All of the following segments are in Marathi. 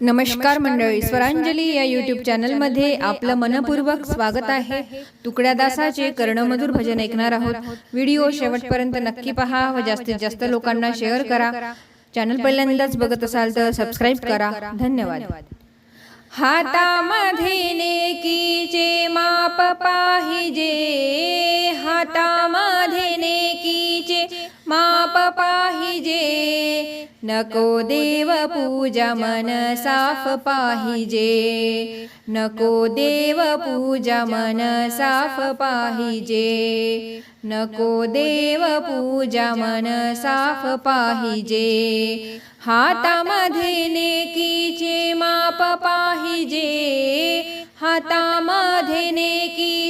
नमस्कार मंडळी स्वरांजली या युट्यूब चॅनलमध्ये आपलं मनपूर्वक स्वागत आहे. तुकड्या दासाचे कर्णमधुर भजन ऐकणार आहोत. व्हिडिओ शेवटपर्यंत नक्की पहा व जास्तीत जास्त लोकांना शेअर करा. चॅनल पहिल्यांदाच बघत असाल तर सबस्क्राईब करा. धन्यवाद. हातामध्ये नको देव पूजा मन साफ पाहिजे. नको देव पूजा मन साफ पाहिजे. नको देव पूजा मन साफ पाहिजे. हातामध्ये नेकीचे माप पाहिजे. हातामध्ये नेकी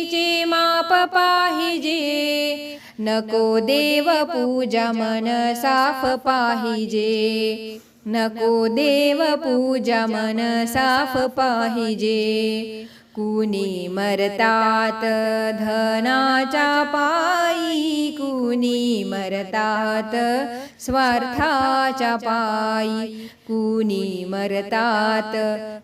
पाप पाहिजे. नको देव पूजा मन साफ पाहिजे. नको देव पूजा मन साफ पाहिजे. कुणी मरतात धनाच्या पायी कुणी मरतात स्वार्थाच्या पायी कुणी मरतात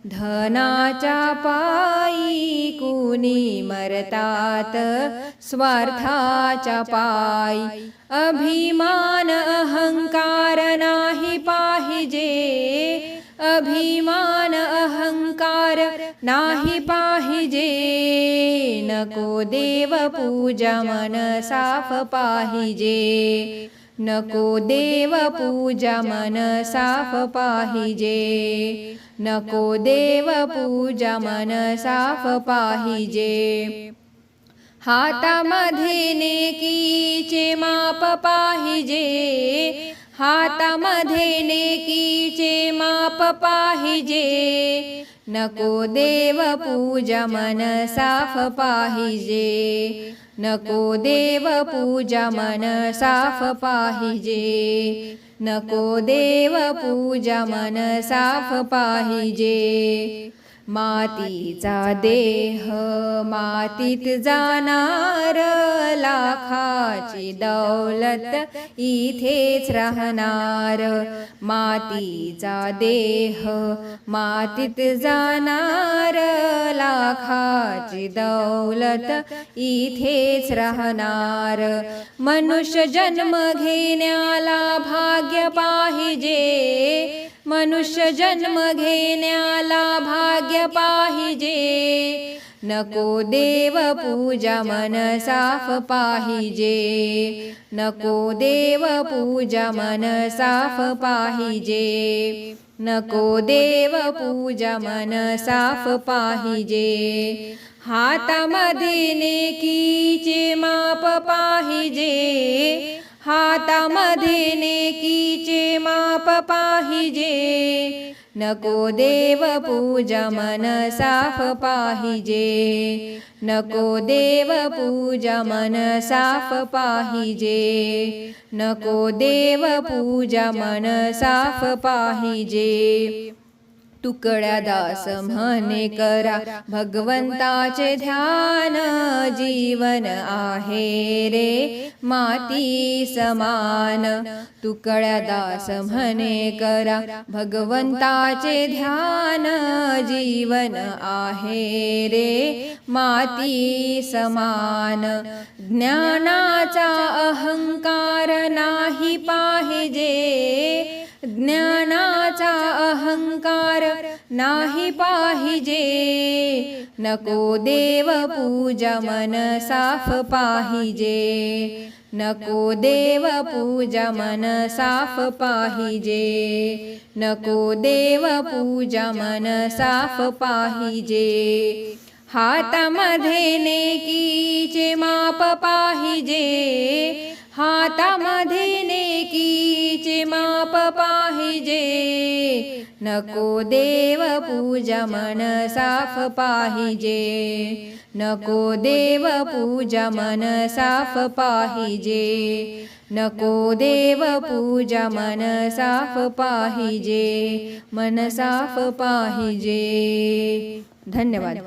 धनाच्या पायी कुणी मरतात स्वार्थाच्या पायी. अभिमान अहंकार नाही पाहिजे. अभिमान अहंकार नाही पाहिजे. नको देव पूजा मन साफ पाहिजे. नको देव पूजा मन साफ पाहिजे. नको देव पूजा मन साफ पाहिजे. हातामध्ये नेकीचे माप पाहिजे. हातामध्ये नेकीचे माप पाहिजे. नको देव पूजा मन साफ पाहिजे. नको देव पूजा मन साफ पाहिजे. नको देव पूजा मन साफ पाहिजे. मातीचा देह मातीत जाणार लाखाची दौलत इथेच राहणार. मातीचा देह मातीत जाणार लाखाची दौलत इथेच राहणार. मनुष्य जन्म घेण्याला भाग्य पाहिजे मनुष्य जन्म घेण्याला भाग्य पाहिजे. नको देव पूजा मन साफ पाहिजे. नको देव पूजा मन साफ पाहिजे. नको देव पूजा मन साफ पाहिजे. हातामध्ये नेकीचे माप पाहिजे. हातामध्ये नेकीचे माप पाहिजे. नको देव पूजा मन साफ पाहिजे. नको देव पूजा मन साफ पाहिजे. नको देव पूजा मन साफ पाहिजे. तुकड्या दास म्हणे करा भगवंताचे ध्यान जीवन आहे रे. माती समान तुकड्या दास म्हणे करा भगवंताचे ध्यान जीवन आहे रे. माती समान ज्ञानाचा अहंकार नाही पाहिजे. नाही पाहिजे. नको देव पूजा मन साफ पाहिजे. नको देव पूजा मन साफ पाहिजे. नको देव पूजा मन साफ पाहिजे. हातामध्ये नेकीचे माप पाहिजे. हातामध्ये नेकीचे माप पाहिजे. नको देव पूजा मन साफ पाहिजे. नको देव पूजा मन साफ पाहिजे. नको देव पूजा मन साफ पाहिजे. मन साफ पाहिजे. धन्यवाद.